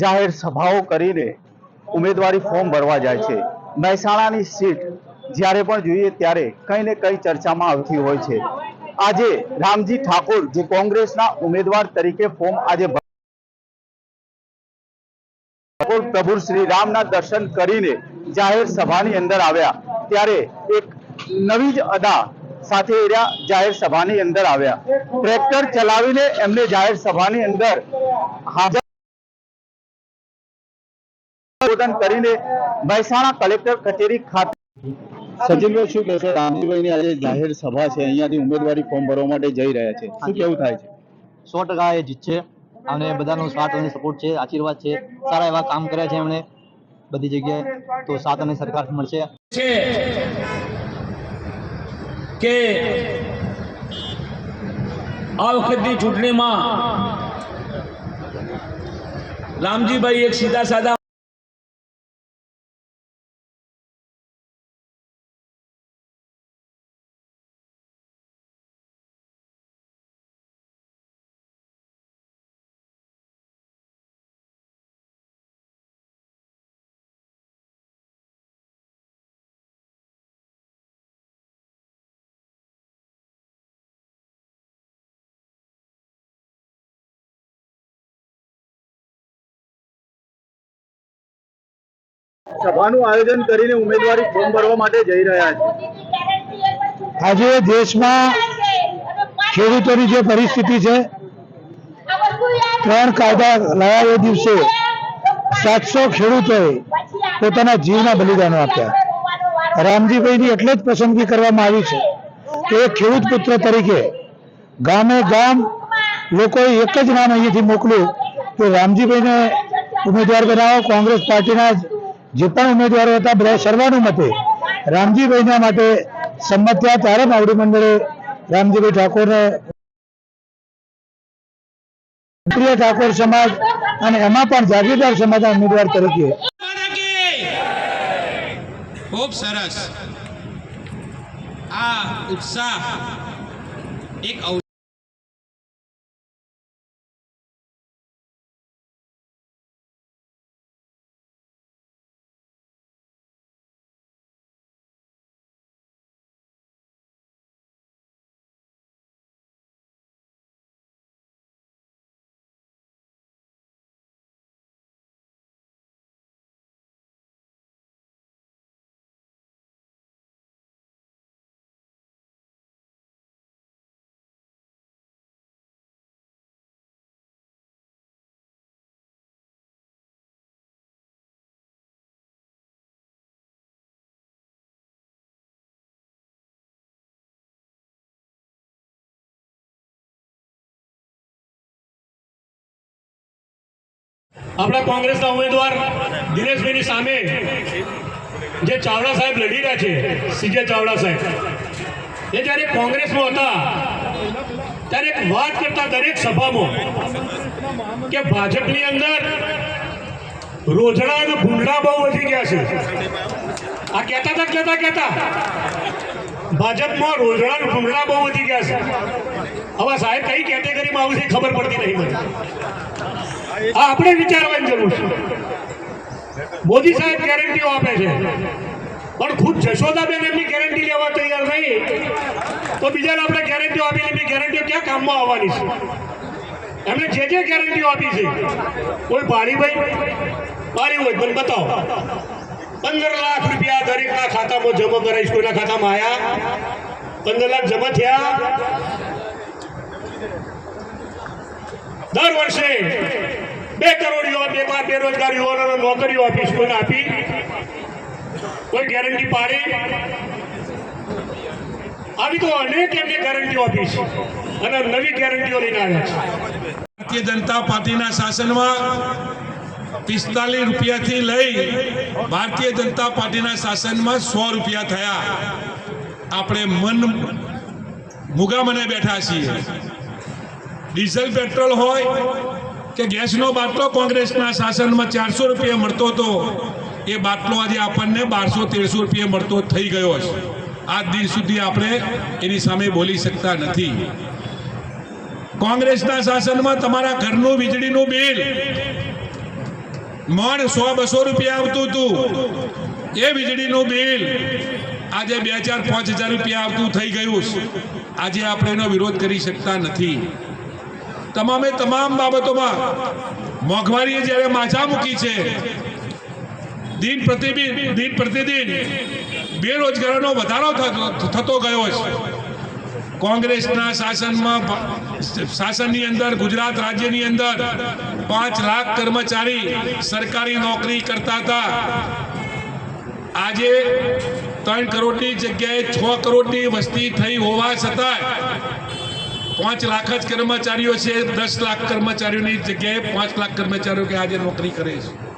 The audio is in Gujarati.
જાહેર સભાઓ કરીને ઉમેદવારી ફોર્મ ભરવા જાય છે. મહેસાણાની સીટ જ્યારે પણ જોઈએ ત્યારે કંઈ ને કંઈ ચર્ચામાં આવતી હોય છે. આજે રામજી ઠાકોર, જે કોંગ્રેસના ઉમેદવાર તરીકે ફોર્મ આજે ઠાકોર પ્રભુ શ્રી રામના દર્શન કરીને જાહેર સભાની અંદર આવ્યા. ત્યારે એક નવી જ અદા સાથે એ જાહેર સભાની અંદર આવ્યા. ટ્રેક્ટર ચલાવીને એમને જાહેર સભાની અંદર હાજર કરીને મહેસાણા કલેક્ટર કચેરી ખાતે સચિનભાઈ શું રામજીભાઈ રામજીભાઈની આજે જાહેર સભા છે. અહીંયાથી ઉમેદવારી ફોર્મ ભરવા માટે જઈ રહ્યા છે. શું કેવું થાય છે? સો ટકા એ જીતશે અને બધાનો સાથ અને સપોર્ટ છે, આશીર્વાદ છે, સારા એવા કામ કર્યા છે એમણે બધી જગ્યાએ. તો સાથ અને સરકાર મળશે. કે આ વખતની ચૂંટણીમાં રામજીભાઈ એક સીધા સાદા સભાનું આયોજન કરીને ઉમેદવારી ફોર્મ ભરવા માટે જઈ રહ્યા છે. આજે દેશમાં ખેડૂતોની જે પરિસ્થિતિ છે, ત્રણ કાયદા લાયા એ દિવસે સાતસો ખેડૂતોએ પોતાના જીવના બલિદાનો આપ્યા. રામજીભાઈની એટલે જ પસંદગી કરવામાં આવી છે. કે એક ખેડૂત પુત્ર તરીકે ગામે ગામ લોકોએ એક જ નામ અહીંયાથી મોકલ્યું કે રામજીભાઈને ઉમેદવાર બનાવો, કોંગ્રેસ પાર્ટીના જે પણ ઉમેદવારો હતા, બધા સર્વાનુમતે રામજીભાઈના માટે સંમત ત્યારે માવડી મંડળે રામજીભાઈ ઠાકોરને પ્રિય ઠાકોર સમાજ અને એમાં પણ જાગીરદાર સમાજના ઉમેદવાર તરીકે ખૂબ સરસ. આ ઉત્સાહ એક આપણા કોંગ્રેસના ઉમેદવાર દિનેશભાઈની સામે જે ચાવડા સાહેબ લડી રહ્યા છે, સીજે ચાવડા સાહેબ. એ જ્યારે કોંગ્રેસમાં હતા, ત્યારે એક વાત કરતા દરેક સભામાં કે ભાજપની અંદર રોજડા અને ભૂંડડા બહુ વધી ગયા છે. આ કહેતા હતા કહેતા કહેતા, ભાજપમાં રોજડા અને ભૂંડડા બહુ વધી ગયા છે. હવે સાહેબ કઈ કેટેગરીમાં આવશે ખબર પડતી નહીં મને. આ આપણે વિચારવાની જરૂર છે. મોદી સાહેબ ગેરંટીઓ આપે છે. પણ ખુદ જશોદાબેન એમની ગેરંટી લેવા તૈયાર નહીં, તો બીજાને આપણે ગેરંટીઓ આપી એમની ગેરંટીઓ ક્યાં કામમાં આવવાની છે? એમણે જે જે ગેરંટીઓ આપી છે. કોઈ પાણીભાઈ પાણી હોય, મને બતાવો. પંદર લાખ રૂપિયા દરેકના ખાતામાં જમા કરાવીશ, કોઈના ખાતામાં આયા? પંદર લાખ જમા થયા? દર વર્ષે બે કરોડ યુવા બેરોજગાર યુવાનોને નોકરીઓ આપી, સ્કૂલ આપી. કોઈ ગેરંટી પાડી? આવી તો અનેક એમને ગેરંટીઓ આપીશ અને નવી ગેરંટીઓ લઈને આવ્યા છે. ભારતીય જનતા પાર્ટીના શાસનમાં પિસ્તાલીસ રૂપિયાથી લઈ ભારતીય જનતા પાર્ટીના શાસનમાં સો રૂપિયા થયા. આપણે મન મુગા મને બેઠા છીએ. ડીઝલ પેટ્રોલ હોય કે ગેસનો બાટલો કોંગ્રેસના શાસનમાં ચારસો રૂપિયા મળતો હતો, એ બાટલો આજે આપણને બારસો તેરસો રૂપિયા મળતો થઈ ગયો છે. આજ દિન સુધી આપણે એની સામે બોલી શકતા નથી. કોંગ્રેસના શાસનમાં તમારા ઘરનું વીજળીનું બિલ, મણ સો બસો રૂપિયા આવતું હતું. એ વીજળીનું બિલ આજે બે હજાર પાંચ હજાર રૂપિયા આવતું થઈ ગયું છે. આજે આપણે એનો વિરોધ કરી શકતા નથી. તમામે તમામ બાબતોમાં મોંઘવારીએ જ્યારે માછા મૂકી છે, દિન પ્રતિદિન દિન પ્રતિદિન બેરોજગારીનો વધારો થતો ગયો છે. કોંગ્રેસના શાસનમાં શાસનની અંદર, ગુજરાત રાજ્યની અંદર પાંચ લાખ કર્મચારી સરકારી નોકરી કરતા હતા. આજે ત્રણ કરોડની જગ્યાએ છ કરોડની વસ્તી થઈ હોવા છતાંય પાંચ લાખ જ કર્મચારીઓ છે, દસ લાખ કર્મચારીઓની જગ્યાએ પાંચ લાખ કર્મચારીઓ કે આજે નોકરી કરે છે.